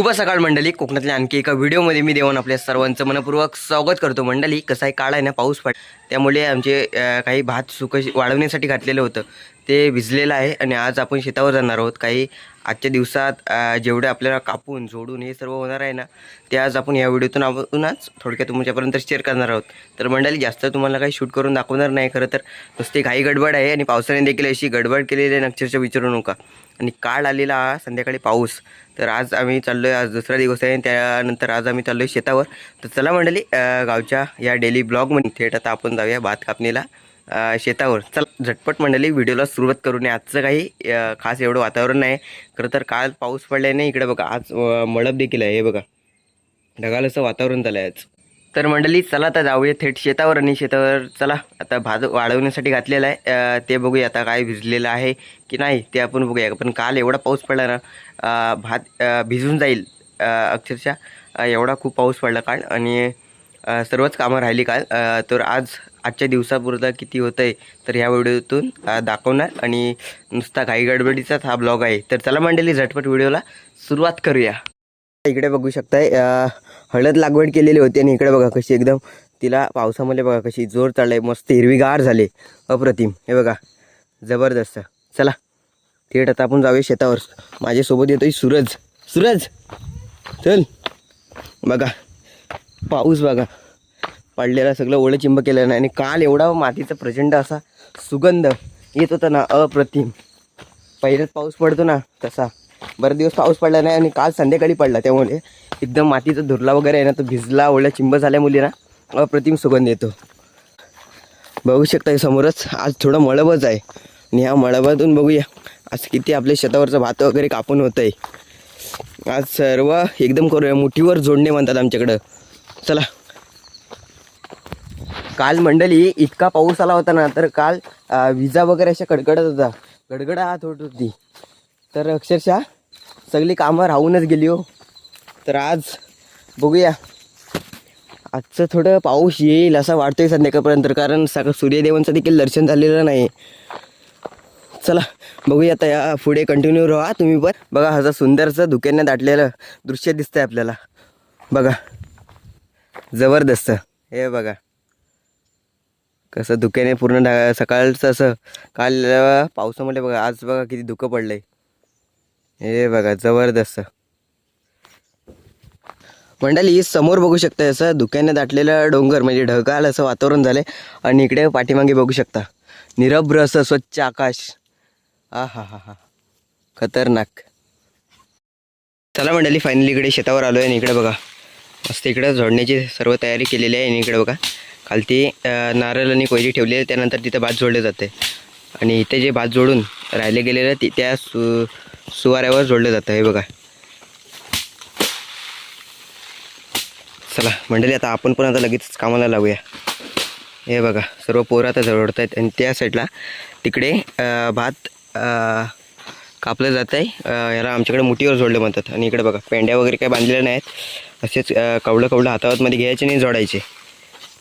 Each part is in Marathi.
शुभ सकाळ मंडळी. कोकणातल्या आणखी एका व्हिडिओमध्ये मी देऊन आपल्या सर्वांचं मनपूर्वक स्वागत करतो मंडळी. कसं आहे? काळ आहे ना? पाऊस पड त्यामुळे आमचे काही भात सुक वाढवण्यासाठी घातलेलं होतं. ते भिजलेलं आहे आणि आज आपण शेतावर जाणार आहोत. काही आजच्या दिवसात जेवढे आपल्याला कापून जोडून हे सर्व होणार आहे ना ते आज आपण या व्हिडिओतून आपणच थोडक्यात तुमच्यापर्यंत शेअर करणार आहोत. तर मंडळी जास्त तुम्हाला काही शूट करून दाखवणार नाही खरं तर. नुसती घाई गडबड आहे आणि पावसाने देखील अशी गडबड केलेली आहे ना अक्षरशः विचारू नका. आणि काळ आलेला हा संध्याकाळी पाऊस. तर आज आम्ही चाललो आहे आज दुसरा दिवस आहे आणि त्यानंतर आज आम्ही चाललो आहे शेतावर. तर चला मंडळी गावच्या या डेली ब्लॉगमध्ये थेट आता आपण जाऊया भात कापणीला. शेतावर. चल झटपट मंडळी व्हिडिओला सुरुवात करून आजचं काही खास एवढं वातावरण नाही. खरं तर काल पाऊस पडल्याने इकडे बघा. आज अं, मळब देखील आहे हे बघा. ढगाळ असं वातावरण झालं आहे आज. तर मंडळी चला आता जाऊया थेट शेतावर आणि शेतावर चला. आता भात वाढवण्यासाठी घातलेलं आहे. ते बघूया आता काय भिजलेलं आहे की नाही ते आपण बघूया. पण काल एवढा पाऊस पडला ना भात भिजून जाईल. अक्षरशः एवढा खूप पाऊस पडला काल. आणि सर्वच कामं राहिली काल. तर आज आजच्या दिवसापुरता किती होतं आहे तर ह्या व्हिडिओतून दाखवणार. आणि नुसता घाई गडबडीचाच हा ब्लॉग आहे. तर चला मंडळी झटपट व्हिडिओला सुरुवात करूया. इकडे बघू शकताय हळद लागवड केलेली होती आणि इकडे बघा कशी एकदम तिला पावसामध्ये बघा कशी जोर चढलाय मस्त हिरवीगार झाले अप्रतिम. हे बघा जबरदस्त. चला थेट आता आपण जाऊया शेतावर. माझ्यासोबत येतोय सूरज. सूरज चल. बघा पाऊस बघा. पडलेला सगळं ओलं चिंब केलं नाही. आणि काल एवढा मातीचा प्रचंड असा सुगंध येत होता ना अप्रतिम. पहिल्याच पाऊस पडतो ना तसा. बरेच दिवस पाऊस पडला नाही आणि काल संध्याकाळी पडला त्यामुळे एकदम मातीचा धुरला वगैरे आहे ना तो भिजला ओल्या चिंब झाल्यामुळे ना अप्रतिम सुगंध येतो. बघू शकता समोरच आज थोडं मळबच आहे. आणि ह्या मळबातून बघूया आज किती आपल्या शेतावरचं भात वगैरे कापून होतं आहे आज सर्व एकदम करूया मुठीवर जोडणे म्हणतात आमच्याकडं. चला. काल मंडळी इतका पाऊस आला होता ना तर काल विजा वगैरे अशा कडकडत होता गडगडाट होत होती. तर अक्षरशः सगळी कामं राहूनच गेली हो. तर आज बघूया. आजचं थोडं पाऊस येईल असं वाटतंय संध्याकाळपर्यंत कारण सगळं सूर्यदेवांचं देखील दर्शन झालेलं नाही. चला बघूया आता या पुढे कंटिन्यू राहा. तुम्ही पण बघा असं सुंदरचं धुक्यांना दाटलेलं दृश्य दिसतंय आपल्याला. बघा. जबरदस्त. हे बघा. कसं धुक्याने पूर्ण ढा सकाळचं असं काल पावसामध्ये बघा आज बघा किती धुकं पडलं आहे हे बघा जबरदस्त. मंडळी समोर बघू शकता असं धुक्याने दाटलेलं डोंगर म्हणजे ढगाळ असं वातावरण झालं आहे आणि इकडे पाठीमागे बघू शकता निरभ्र असं स्वच्छ आकाश. आ हा हा हा. खतरनाक. चला मंडळी फायनली इकडे शेतावर आलो आहे आणि इकडे बघा. मस्त इकडे झोडण्याची सर्व तयारी केलेली आहे आणि इकडे बघा. खालती नारळ आणि कोयरी ठेवली आहे त्यानंतर तिथे भात जोडले जाते. आणि इथे जे भात जोडून राहिले गेलेलं ती त्या सु सुवाऱ्यावर जोडलं जातं. हे बघा. चला मंडळी आता आपण पण आता लगेच कामाला लावूया हे बघा सर्व पोरं आता जोडत आहेत आणि त्या साईडला तिकडे भात कापलं जात आहे याला आमच्याकडे मुठीवर जोडले म्हणतात. आणि इकडे बघा पेंड्या वगैरे काही बांधलेल्या नाहीत. असेच कवडं कवडं कवलं हातावतमध्ये घ्यायचे आणि जोडायचे.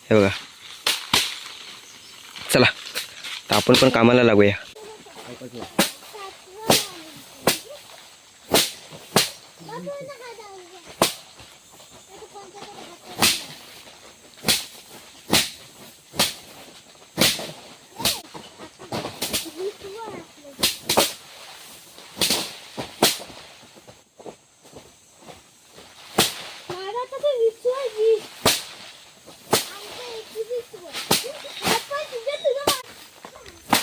हे बघा. चला तर आपण पण कामाला लागूया मला तर विश्वाजी आमचं एक विश्व आपण तुझ्या तुझ्या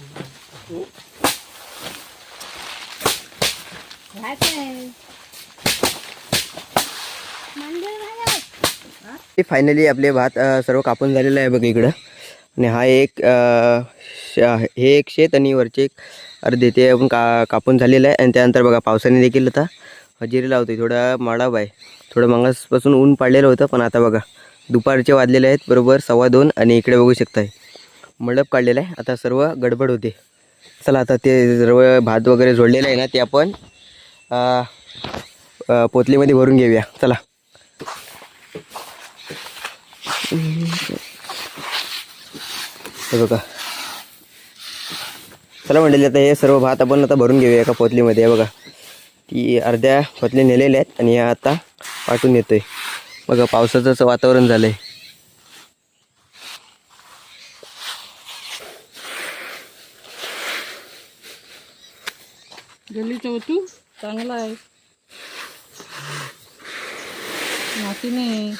मंदिर फायनली आपले भात सर्व कापून झालेलं आहे बघ इकडं. आणि हा एक हे एक शेत आणि वरचे एक अर्धे ते आपण का कापून झालेलं आहे. आणि त्यानंतर बघा पावसाने देखील आता हजेरी लावते थोडा माडाब आहे थोडं मागासपासून ऊन पाडलेलं होतं पण आता बघा दुपारचे वाजलेले आहेत बरोबर सव्वा दोन. आणि इकडे बघू शकताय मडप काढलेला आहे. आता सर्व गडबड होते. चला आता ते सर्व भात वगैरे जोडलेलं आहे ना ते आपण पोतलीमध्ये भरून घेऊया. चला. हे बघा. चला म्हणलेले आता हे सर्व भात आपण आता भरून घेऊया एका पोतलीमध्ये. बघा. ती अर्ध्या पोतली नेलेल्या आहेत आणि या आता वाटून येतोय. बघा पावसाचं वातावरण झालं आहे गल्लीचं होतू चांगला आहे. माती नाही.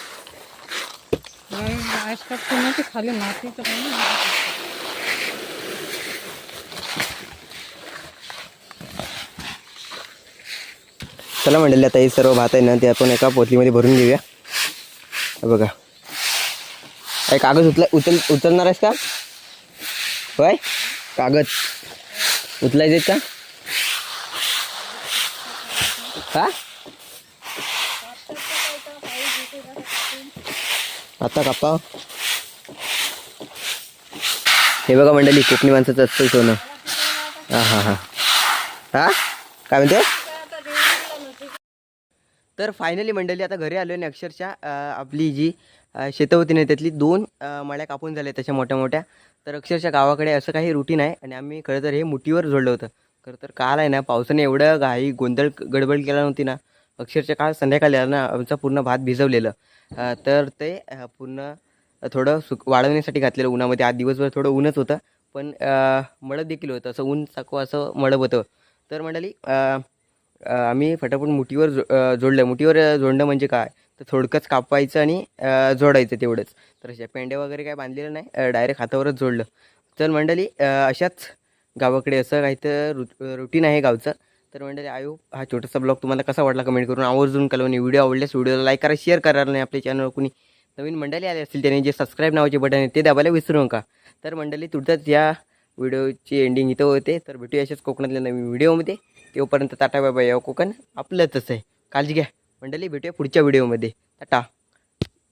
आयस टाकतो ना ते खाली माती तर नाही चला म्हणलेले आता हे सर्व भात आहे ना ते आपण एका पोतलीमध्ये भरून घेऊया. बघा. काय कागद उचला उचल उचलणार आहेस का? होय? कागद. उचलायचे का? हा? आता कापा हे बघा मंडळी कोकणी माणसाचं असतं सोनं. हां हां हां. हा? काय म्हणतो? तर फायनली मंडळी आता घरी आलो आणि अक्षरशः आपली जी शेतं होती ना त्यातली दोन मळ्या कापून झाल्या त्याच्या मोठ्या मोठ्या तर अक्षरशः गावाकडे असं काही रुटीन आहे आणि आम्ही खरं तर हे मुठीवर जोडलं होतं. खरं तर काल आहे ना पावसाने एवढं घाई गोंधळ गडबड केला नव्हती ना. अक्षरशः काल संध्याकाळी आला ना आमचा पूर्ण भात भिजवलेलं. तर ते पूर्ण थोडं सुक वाळवण्यासाठी घातलेलं उन्हामध्ये. आज दिवसभर थोडं ऊनच होतं पण अं, मळत देखील होतं. असं ऊन साकवं असं मळत होतं. तर मंडळी आम्ही फटाफट मुठीवर जो जोडलं. मुठीवर जोडणं म्हणजे काय? तर थोडकंच कापायचं आणि जोडायचं तेवढंच. तर अशा पेंड्या वगैरे काय बांधलेलं नाही डायरेक्ट हातावरच जोडलं. तर मंडळी अशाच गावाकडे असं काही तर रु रुटीन आहे गावचं. तर मंडळी आयो हा छोटासा ब्लॉग तुम्हाला कसा वाटला कमेंट करून आवर्जून कळवणे व्हिडिओ आवडल्यास व्हिडिओला लाईक करा शेअर करा नाही आपल्या चॅनलवर कुणी नवीन मंडळी आले असतील त्याने जे सबस्क्राईब नावाचे बटन आहे ते दाबायला विसरू नका. तर मंडळी तुटताच या व्हिडिओची एंडिंग इथं होते. तर भेटूया अशाच कोकणातल्या नवीन व्हिडिओमध्ये तोपर्यंत टाटा बाबा या कोकण आपलंच आहे. काळजी घ्या. मंडळी भेटूया पुढच्या व्हिडिओमध्ये टाटा.